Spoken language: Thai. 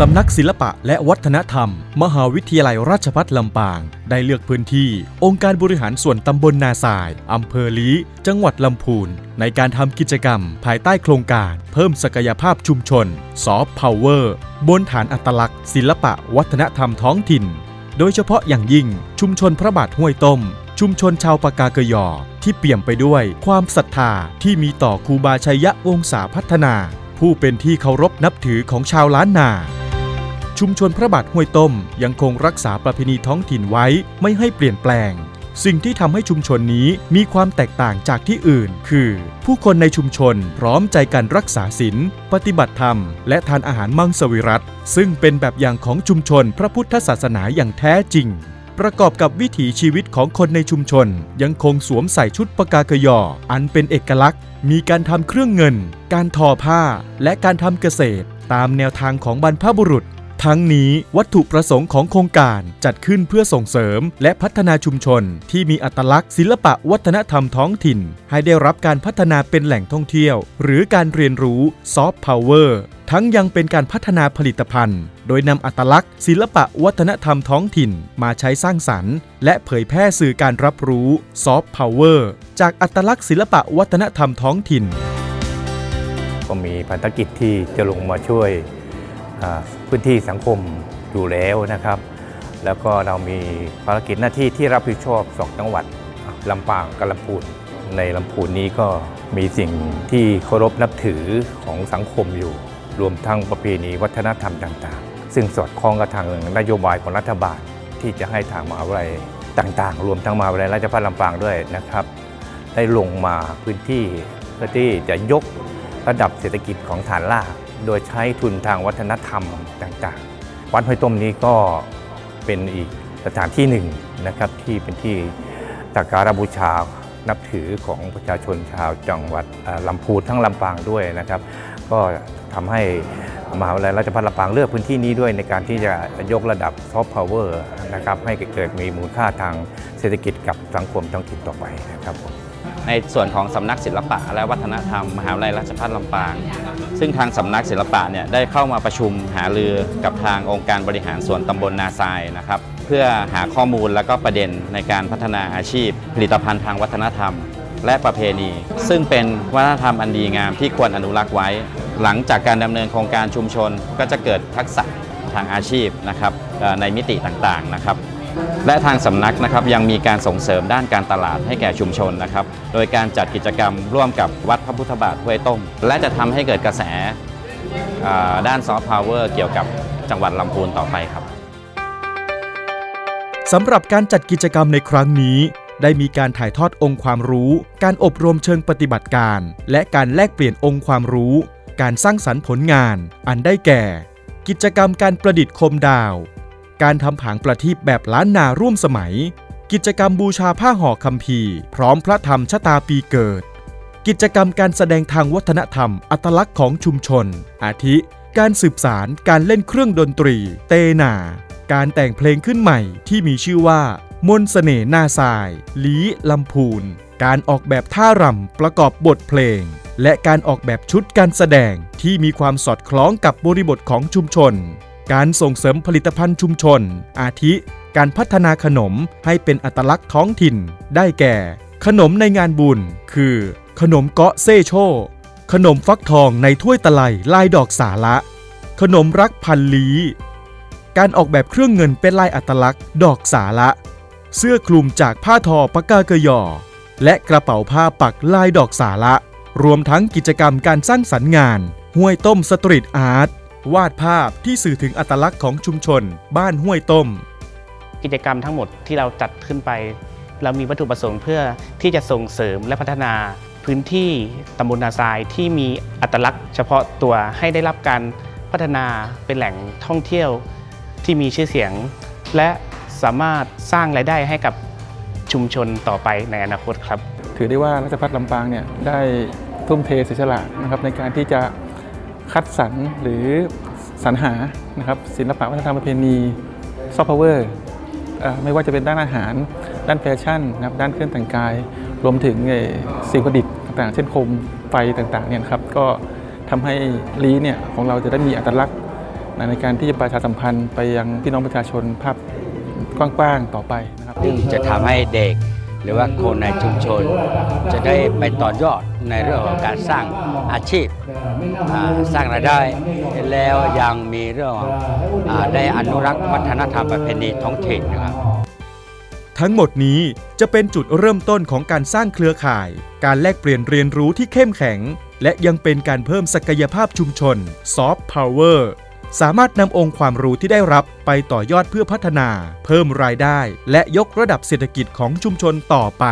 สำนักศิลปะและวัฒนธรรม มหาวิทยาลัยราชภัฏลำปาง ได้เลือกพื้นที่ องค์การบริหารส่วนตำบลนาสายอำเภอลีจังหวัดลำพูน ในการทำกิจกรรม ภายใต้โครงการ เพิ่มศักยภาพชุมชนซอฟต์พาวเวอร์บนฐานอัตลักษณ์ ศิลปะ วัฒนธรรมท้องถิ่น โดยเฉพาะอย่างยิ่ง ชุมชนพระบาทห้วยต้ม ชุมชนชาวปากาเกยอ ที่เปี่ยมไปด้วย ความศรัทธาที่มีต่อครูบาชัยยะวงศาพัฒนาผู้เป็นที่เคารพนับถือของชาวล้านนา ชุมชนพระบาทห้วยต้ม ยังคงรักษาประเพณีท้องถิ่นไว้ไม่ให้เปลี่ยนแปลง สิ่งที่ทำให้ชุมชนนี้มีความแตกต่างจากที่อื่น คือ ผู้คนในชุมชนพร้อมใจกันรักษาศีลปฏิบัติธรรม และทานอาหารมังสวิรัตซึ่งเป็นแบบอย่างของชุมชนพระพุทธศาสนาอย่างแท้จริงประกอบกับวิถีชีวิตของคนในชุมชน ยังคงสวมใส่ชุดปากากยอ อันเป็นเอกลักษณ์ มีการทำเครื่องเงิน การทอผ้า และการทำเกษตร ตามแนวทางของบรรพบุรุษ ทั้งนี้วัตถุประสงค์ของโครงการจัดขึ้นเพื่อส่งเสริม และพัฒนาชุมชน ที่มีอัตลักษณ์ศิลปะวัฒนธรรมท้องถิ่น ให้ได้รับการพัฒนาเป็นแหล่งท่องเที่ยว หรือการเรียนรู้ซอฟต์พาวเวอร์ทั้งยังเป็นการพัฒนาผลิตภัณฑ์ โดยนำอัตลักษณ์ ศิลปะวัฒนธรรมท้องถิ่น มาใช้สร้างสรรค์ และเผยแพร่สื่อการรับรู้ซอฟต์พาวเวอร์จากอัตลักษณ์ศิลปะวัฒนธรรมท้องถิ่น ก็มีภารกิจที่จะลงมาช่วยพื้นที่สังคมอยู่แล้วนะครับ แล้วก็เรามีภารกิจหน้าที่ที่รับผิดชอบสองจังหวัดลำปางกับลำพูนในลำพูนนี้ก็มีสิ่งที่เคารพนับถือของสังคมอยู่ รวมทั้งประเพณีวัฒนธรรมต่างๆ ซึ่งสอดคล้องกับทางนโยบายของรัฐบาล ที่จะให้ทางมหาวิทยาลัยต่างๆ รวมทั้งมหาวิทยาลัยราชภัฏลำปางด้วยนะครับ ได้ลงมาพื้นที่เพื่อที่จะยกระดับเศรษฐกิจของฐานราก โดยใช้ทุนทางวัฒนธรรมต่างๆ วัดห้วยต้มนี้ก็เป็นอีกสถานที่หนึ่งนะครับที่เป็นที่สักการบูชานับถือของประชาชนชาวจังหวัดลำพูนทั้งลำปางด้วยนะครับ ก็ทำให้มหาวิทยาลัยราชภัฏลำปางเลือกพื้นที่นี้ด้วยในการที่จะยกระดับซอฟต์พาวเวอร์นะครับให้เกิดมีมูลค่าทางเศรษฐกิจกับสังคมท้องถิ่นต่อไปนะครับผม ในส่วนของสำนักศิลปะและวัฒนธรรม มหาวิทยาลัยราชภัฏลำปาง ซึ่งทางสำนักศิลปะเนี่ยได้เข้ามาประชุมหารือกับทางองค์การบริหารส่วนตำบลนาทรายนะครับ เพื่อหาข้อมูลและก็ประเด็นในการพัฒนาอาชีพ ผลิตภัณฑ์ทางวัฒนธรรม และประเพณี ซึ่งเป็นวัฒนธรรมอันดีงามที่ควรอนุรักษ์ไว้ หลังจากการดำเนินโครงการชุมชนก็จะเกิดทักษะทางอาชีพนะครับในมิติต่างๆนะครับ และทางสำนักนะครับยังมีการส่งเสริมด้านการตลาดให้แก่ชุมชนนะครับ โดยการจัดกิจกรรมร่วมกับวัดพระพุทธบาทห้วยต้ม และจะทำให้เกิดกระแสด้านซอฟต์พาวเวอร์เกี่ยวกับจังหวัดลำพูนต่อไปครับสำหรับการจัดกิจกรรมในครั้งนี้ ได้มีการถ่ายทอดองค์ความรู้ การอบรมเชิงปฏิบัติการ และการแลกเปลี่ยนองค์ความรู้ การสร้างสรรค์ผลงาน อันได้แก่ กิจกรรมการประดิษฐ์โคมดาว การทำผางประทีปแบบล้านนาร่วมสมัย กิจกรรมบูชาผ้าห่อคัมภีพร้อมพระธรรมชะตาปีเกิด กิจกรรมการแสดงทางวัฒนธรรม อัตลักษณ์ของชุมชน อาทิ การสืบสารการเล่นเครื่องดนตรี เตนา การแต่งเพลงขึ้นใหม่ที่มีชื่อว่ามนต์เสน่ห์หน้าทราย ลีลำพูน การออกแบบท่ารำประกอบบทเพลง และการออกแบบชุดการแสดงที่มีความสอดคล้องกับบริบทของชุมชน การส่งเสริมผลิตภัณฑ์ชุมชน อาทิ การพัฒนาขนมให้เป็นอัตลักษณ์ท้องถิ่น ได้แก่ ขนมในงานบุญ คือ ขนมเกาะเซ่โช ขนมฟักทองในถ้วยตะไลลายดอกสาละ ขนมรักพันลีการออกแบบเครื่องเงินเป็นลายอัตลักษณ์ ดอกสาละ เสื้อคลุมจากผ้าทอปากาเกยอ และกระเป๋าผ้าปักลายดอกสาละ รวมทั้งกิจกรรมการสร้างสรรค์งาน ห้วยต้มสตรีทอาร์ต วาดภาพที่สื่อถึงอัตลักษณ์ของชุมชน บ้านห้วยต้ม กิจกรรมทั้งหมดที่เราจัดขึ้นไป เรามีวัตถุประสงค์เพื่อที่จะส่งเสริมและพัฒนาพื้นที่ตำบลนาทรายที่มีอัตลักษณ์ เฉพาะตัวให้ได้รับการพัฒนาเป็นแหล่งท่องเที่ยวที่มีชื่อเสียง และสามารถสร้างรายได้ให้กับชุมชนต่อไปในอนาคตครับ ถือได้ว่าราชพัฒลำปางเนี่ยได้ทุ่มเทเสียสละนะครับในการที่จะ คัดสรรหรือสรรหานะครับศิลปะวัฒนธรรมประเพณีซอฟต์พาวเวอร์ไม่ว่าจะเป็นด้านอาหาร ด้านแฟชั่นนะครับด้านเครื่องแต่งกาย รวมถึงเอ่อสิ่งประดิษฐ์ต่างๆ เช่นโคมไฟต่างๆเนี่ยครับก็ทำให้ลีเนี่ยของเราจะได้มีอัตลักษณ์ในการที่จะประชาสัมพันธ์ไปยังพี่น้องประชาชนภาพกว้างๆต่อไปนะครับซึ่งจะทำให้เด็ก หรือว่าคนในชุมชน จะได้ไปต่อยอดในเรื่องของการสร้างอาชีพสร้างรายได้แล้วยังมีเรื่องอได้อนุรักษ์วัฒนธรรมประเพณีท้องถิ่นนะครับทั้งหมดนี้จะเป็นจุดเริ่มต้นของการสร้างเครือข่าย การแลกเปลี่ยนเรียนรู้ที่เข้มแข็ง และยังเป็นการเพิ่มศักยภาพชุมชนซอฟต์พาวเวอร์ สามารถนำองค์ความรู้ที่ได้รับไปต่อยอดเพื่อพัฒนา เพิ่มรายได้ และยกระดับเศรษฐกิจของชุมชนต่อไป